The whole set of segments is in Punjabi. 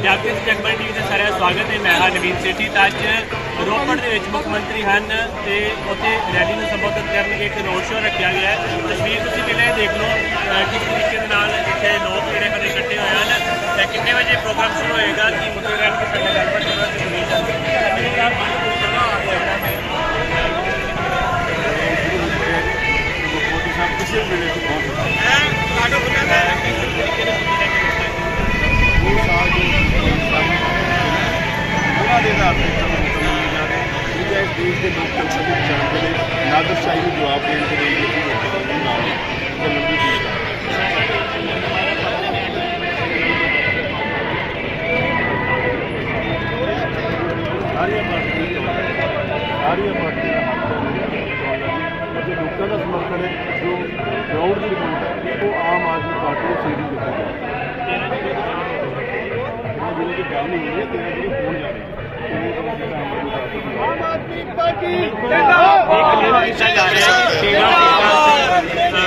ਪੰਜਾਬ ਦੇ ਜਗਮਨ ਟੀਵੀ ਦਾ ਸਾਰਿਆਂ ਦਾ ਸਵਾਗਤ ਹੈ। ਮੈਂ ਹਾਂ ਨਵੀਨ ਸੇਠੀ ਤਾਂ ਅੱਜ ਰੋਪੜ ਦੇ ਵਿੱਚ ਮੁੱਖ ਮੰਤਰੀ ਹਨ ਤੇ ਉੱਥੇ ਰੈਲੀ ਨੂੰ ਸੰਬੋਧਿਤ ਕਰਨ ਇੱਕ ਰੋਡ ਸ਼ੋਅ ਰੱਖਿਆ ਗਿਆ ਹੈ। ਤਸਵੀਰ ਤੁਸੀਂ ਪਹਿਲਾਂ ਹੀ ਦੇਖ ਲਓ, ਅਹ ਕਿਸ ਤਰੀਕੇ ਦੇ ਨਾਲ ਇੱਥੇ ਲੋਕ ਜਿਹੜੇ ਹਨ ਇਕੱਠੇ ਹੋਏ ਹਨ ਤੇ ਕਿੰਨੇ ਵਜੇ ਪ੍ਰੋਗਰਾਮ ਸ਼ੁਰੂ ਹੋਏਗਾ, ਕੀ ਮੁੱਦੇ ਉਹਨਾਂ ਦੇ ਆਧਾਰ ਤੇ ਕੰਮ ਮੰਨੇ ਜਾ ਰਹੇ ਠੀਕ ਹੈ ਇਸ ਦੇਸ਼ ਦੇ ਲੋਕਤੰਤਰ ਦੇ ਵਿਚਾਰ ਦੇ ਲਈ ਨਾਦਰਸ਼ਾਹੀ ਨੂੰ ਜਵਾਬ ਦੇਣ ਦੇ ਲਈ ਅਸੀਂ ਲੋਕਾਂ ਨੂੰ ਨਾਲ ਚੱਲਣ ਦੀ ਕੋਸ਼ਿਸ਼ ਕਰ ਰਹੇ ਹਾਂ ਸਾਰੀਆਂ ਪਾਰਟੀਆਂ ਸਾਰੀਆਂ ਪਾਰਟੀਆਂ ਦਾ ਹੱਕ ਹੈ ਅਤੇ ਲੋਕਾਂ ਦਾ ਸਮਰਥਨ ਹੈ ਜੋ ਗਰਾਊਂਡ ਦੀ ਰਿਪੋਰਟ ਹੈ ਉਹ ਆਮ ਆਦਮੀ ਪਾਰਟੀ ਨੂੰ ਸੀਡੀ ਦਿੱਤੀ ਜਾਵੇ ਇਹਨਾਂ ਜਿਹੜੇ ਦੀ ਗੱਲ ਨਹੀਂ ਹੋਈ ਤੇਰਾ ਜਿਹੜੇ ਹੋਣ ਜਾ ਰਹੇ ਉਹ ਤਾਂ ਆਮ ਆਦਮੀ ਪਾਰਟੀ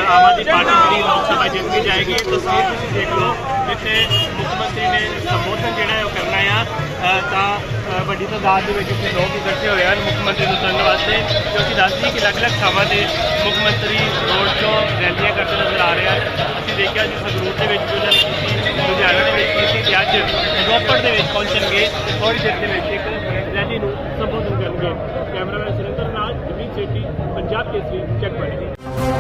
ਆਮ ਆਦਮੀ ਪਾਰਟੀ ਦੀ ਲੋਕ ਸਭਾ ਜਿੱਤ ਕੇ? ਜਾਏਗੀ ਤਸਵੀਰ ਤੁਸੀਂ ਦੇਖ ਲਓ ਇੱਥੇ ਮੁੱਖ ਮੰਤਰੀ ਨੇ ਸੰਬੋਧਨ ਜਿਹੜਾ ਹੈ ਉਹ ਕਰਨਾ ਆ ਤਾਂ ਵੱਡੀ ਤਾਦਾਦ ਦੇ ਵਿੱਚ ਇੱਥੇ ਲੋਕ ਇਕੱਠੇ ਹੋਏ ਹਨ ਮੁੱਖ ਮੰਤਰੀ ਨੂੰ ਸੁਣਨ ਵਾਸਤੇ ਕਿਉਂਕਿ ਦੱਸਦੀ ਕਿ ਅਲੱਗ-ਅਲੱਗ ਥਾਵਾਂ ਤੇ ਮੁੱਖ ਮੰਤਰੀ ਰੋਡ ਸ਼ੋਅ ਰੈਲੀਆਂ ਕਰਦੇ ਨਜ਼ਰ ਆ ਰਹੇ ਹਨ ਅਸੀਂ ਦੇਖਿਆ ਜੀ ਸੰਗਰੂਰ ਦੇ ਵਿੱਚ ਉਹਨਾਂ ਨੇ ਕੀਤੀ ਲੁਧਿਆਣਾ ਦੇ ਵਿੱਚ ਕੀਤੀ ਤੇ ਅੱਜ ਰੋਪੜ ਦੇ ਵਿੱਚ ਪਹੁੰਚਣਗੇ ਥੋੜੀ ਦੇਰ ਦੇ ਵਿੱਚ ਇੱਕ ਰੈਲੀ ਨੂੰ ਸੰਬੋਧਨ ਕਰਨਗੇ। ਕੈਮਰਾਮੈਨ ਸੁਰਿੰਦਰ ਨਾਲ ਜਮੀਨ ਸੇਠੀ, ਪੰਜਾਬ ਕੇਸਰੀ ਚੱਕ